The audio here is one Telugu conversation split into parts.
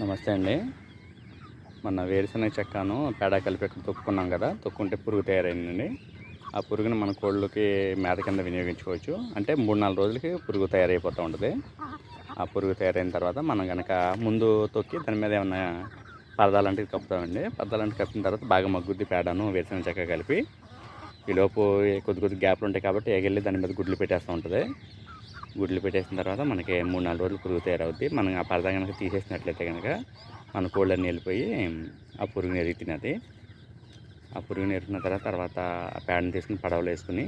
నమస్తే అండి. మన వేరుశనగ చెక్కను పేడ కలిపి ఇక్కడ తొక్కున్నాం కదా తొక్కుంటే పురుగు తయారైందండి. ఆ పురుగుని మన కోళ్ళకి మేత కింద వినియోగించుకోవచ్చు. అంటే మూడు నాలుగు రోజులకి పురుగు తయారైపోతూ ఉంటుంది. ఆ పురుగు తయారైన తర్వాత మనం కనుక ముందు తొక్కి దాని మీద ఏమైనా పరదాలంటివి కప్పుతామండి. పరదాలంటి కప్పిన తర్వాత బాగా మగ్గుద్ది పేడను వేరుశనగ చెక్క కలిపి. ఈలోపు కొద్ది కొద్ది గ్యాప్లు ఉంటాయి కాబట్టి ఎగిళ్ళి దాని మీద గుడ్లు పెట్టేస్తూ ఉంటుంది. గుడ్లు పెట్టేసిన తర్వాత మనకి మూడు నాలుగు రోజులు పురుగు తయారవుద్ది. మనం ఆ పరద కనుక తీసేసినట్లయితే కనుక మన కోళ్ళని వెళ్ళిపోయి ఆ పురుగుని ఎరిగి ఆ పురుగుని ఎరిగిన తర్వాత తర్వాత ఆ పేడని తీసుకుని పడవలో వేసుకుని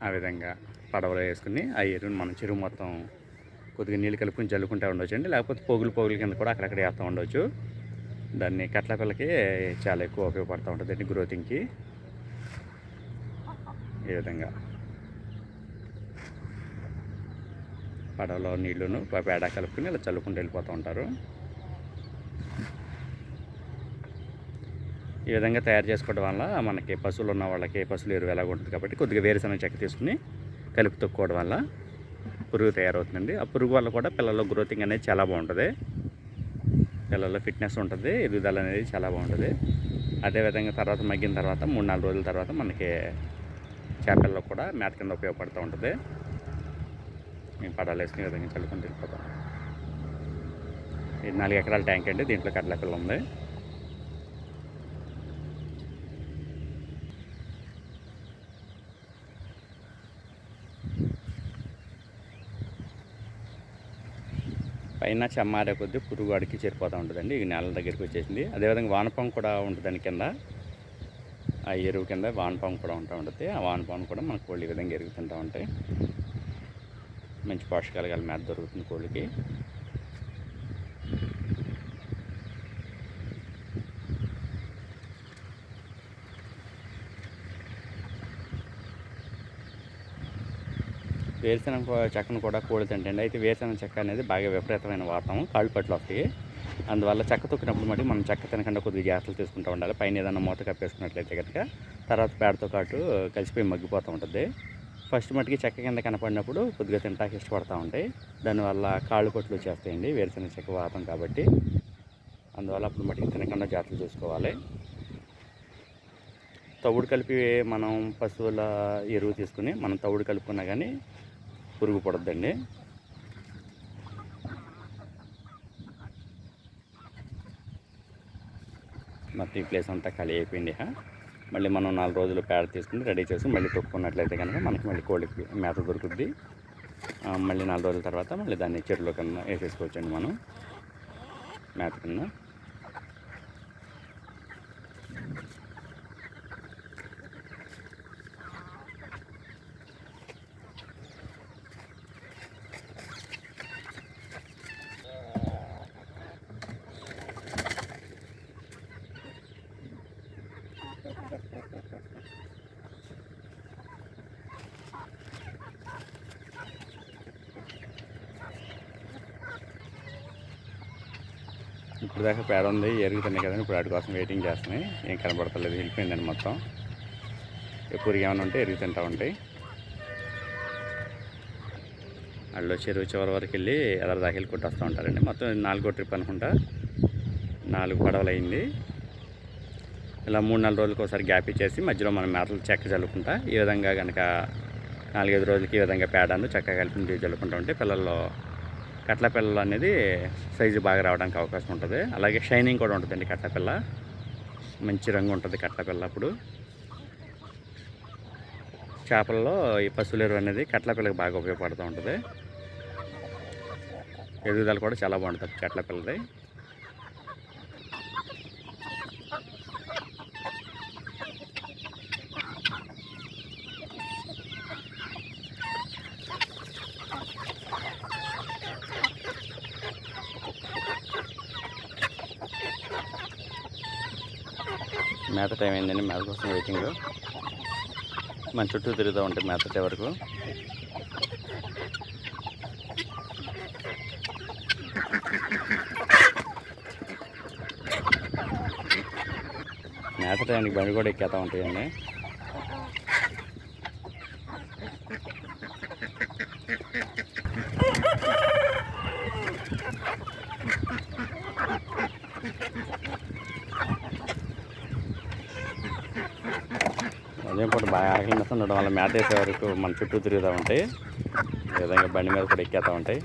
ఆ విధంగా పడవలో వేసుకుని ఆ ఎరువుని మన చెరువు మొత్తం కొద్దిగా నీళ్ళు కలుపుకొని జల్లుకుంటూ ఉండొచ్చు అండి లేకపోతే పోగులు పోగుల కింద కూడా అక్కడక్కడ వేస్తూ ఉండొచ్చు. దాన్ని కట్ల పిల్లకి చాలా ఎక్కువ ఉపయోగపడుతూ ఉంటుంది అండి గ్రోతింగ్కి. ఈ విధంగా. పడవలో నీళ్ళును పేడ కలుపుకుని ఇలా చల్లుకుంటూ వెళ్ళిపోతూ ఉంటారు. ఈ విధంగా తయారు చేసుకోవడం వల్ల మనకి పశువులు ఉన్న వాళ్ళకి పశువులు ఎరువు ఎలాగ ఉంటుంది కాబట్టి కొద్దిగా వేరుశనగ చెక్క తీసుకుని కలిపి తొక్కుకోవడం వల్ల పురుగు తయారవుతుందండి. ఆ పురుగు వల్ల కూడా పిల్లల గ్రోతింగ్ అనేది చాలా బాగుంటుంది. పిల్లల్లో ఫిట్నెస్ ఉంటుంది ఎదుగుదల అనేది చాలా బాగుంటుంది. అదేవిధంగా తర్వాత మగ్గిన తర్వాత మూడు నాలుగు రోజుల తర్వాత మనకి చేపల్లో కూడా మేత కింద ఉపయోగపడుతూ ఉంటుంది. మేము పడాలు వేసుకునే విధంగా చల్లుకొని వెళ్ళిపోతాం ఇది నాలుగు ఎకరాల ట్యాంక్ అండి దీంట్లో కట్ల ఉంది. పైన చెమ్మారే కొద్దీ పురుగు అడికి చేరిపోతూ ఉంటుందండి ఈ నేల దగ్గరికి వచ్చేసింది. అదేవిధంగా వానపాము కూడా ఉంటుందండి కింద. ఆ ఎరువు కింద వానపాము కూడా ఉంటూ ఉంటుంది. ఆ వానపాము కూడా మన కోళ్ళు ఈ విధంగా ఎరుగుతుంటూ ఉంటాయి. మంచి పోషకాలు గల మేత దొరుకుతుంది కోళ్ళకి. వేరుశనగ చెక్కను కూడా కోడి తింటండి. అయితే వేరుశనగ చెక్క అనేది బాగా విపరీతమైన వాతావరణం కాళ్ళు పట్లు వస్తాయి అందువల్ల చెక్క తొక్కినప్పుడు మటు మనం చెక్క తినకుండా కొద్దిగా జాగ్రత్తలు తీసుకుంటూ ఉండాలి. పైన ఏదైనా మూత కప్పేసుకున్నట్లయితే కనుక తర్వాత పేడతో పాటు కలిసిపోయి మగ్గిపోతూ ఉంటుంది. ఫస్ట్ మట్టుకి చెక్క కింద కనపడినప్పుడు కొద్దిగా తింటాకి ఇష్టపడతా ఉంటాయి. దానివల్ల కాళ్ళు కొట్లు వచ్చేస్తాయండి వేరుశనగ చెక్క వాతం కాబట్టి. అందువల్ల అప్పుడు మట్టికి తినకుండా జాగ్రత్తలు చూసుకోవాలి. తవుడు కలిపి మనం పశువుల ఎరువు తీసుకుని మనం తవుడు కలుపుకున్నా కానీ పురుగు పడద్దండి. మొత్తం ఈ ప్లేస్ అంతా ఖాళీ అయిపోయింది. హా. మళ్ళీ మనం నాలుగు రోజులు పేడ తీసుకుని రెడీ చేసి మళ్ళీ తొక్కున్నట్లయితే కనుక మనకి మళ్ళీ కోళ్ళకి మేత దొరుకుద్ది. మళ్ళీ నాలుగు రోజుల తర్వాత మళ్ళీ దాన్ని చెరువులో కన్నా వేసేసుకోవచ్చండి మనం. మేత కింద. ఇప్పుడు దాకా పేడ ఉంది ఎరుగుతున్నాయి కదండి. ఇప్పుడు వాటి కోసం వెయిటింగ్ చేస్తున్నాయి. ఏం కనబడతలేదు వెళ్ళిపోయిందండి మొత్తం. ఎప్పుడు ఏమైనా ఉంటే ఎరుగుతుంటా ఉంటాయి. వాళ్ళు చెరువు చివరి వరకు వెళ్ళి ఎదర దాకా వెళ్ళి కొట్టేస్తూ ఉంటారండి. మొత్తం నాలుగో ట్రిప్ అనుకుంటా. నాలుగు పడవలు అయింది. ఇలా మూడు నాలుగు రోజులకు ఒకసారి గ్యాప్ ఇచ్చేసి మధ్యలో మనం మేతలు చెక్క చల్లుకుంటా. ఈ విధంగా కనుక నాలుగైదు రోజులకి ఈ విధంగా పేడను చెక్క కలిపి చల్లుకుంటూ ఉంటే పిల్లల్లో కట్లపిల్లలు అనేది సైజు బాగా రావడానికి అవకాశం ఉంటుంది. అలాగే షైనింగ్ కూడా ఉంటుందండి కట్లపిల్ల. మంచి రంగు ఉంటుంది కట్లపిల్ల అప్పుడు. చేపల్లో ఈ పశువుల ఎరువు అనేది కట్లపిల్లకి బాగా ఉపయోగపడుతూ ఉంటుంది. ఎదుగుదల కూడా చాలా బాగుంటుంది కట్లపిల్లది. మేత టైం అయిందండి. మేత కోసం వెయిటింగ్ మన చుట్టూ తిరుగుతూ ఉంటాయి మేత వరకు. మేత టైంకి బండి కూడా ఎక్కేస్తూ ఉంటాయండి. ఉదయం బాగా ఆకలి ఉండడం వల్ల మేత వేసే వరకు మన చుట్టూ తిరుగుతూ ఉంటాయి. ఈ విధంగా బండి మీద కూడా ఎక్కేస్తూ ఉంటాయి.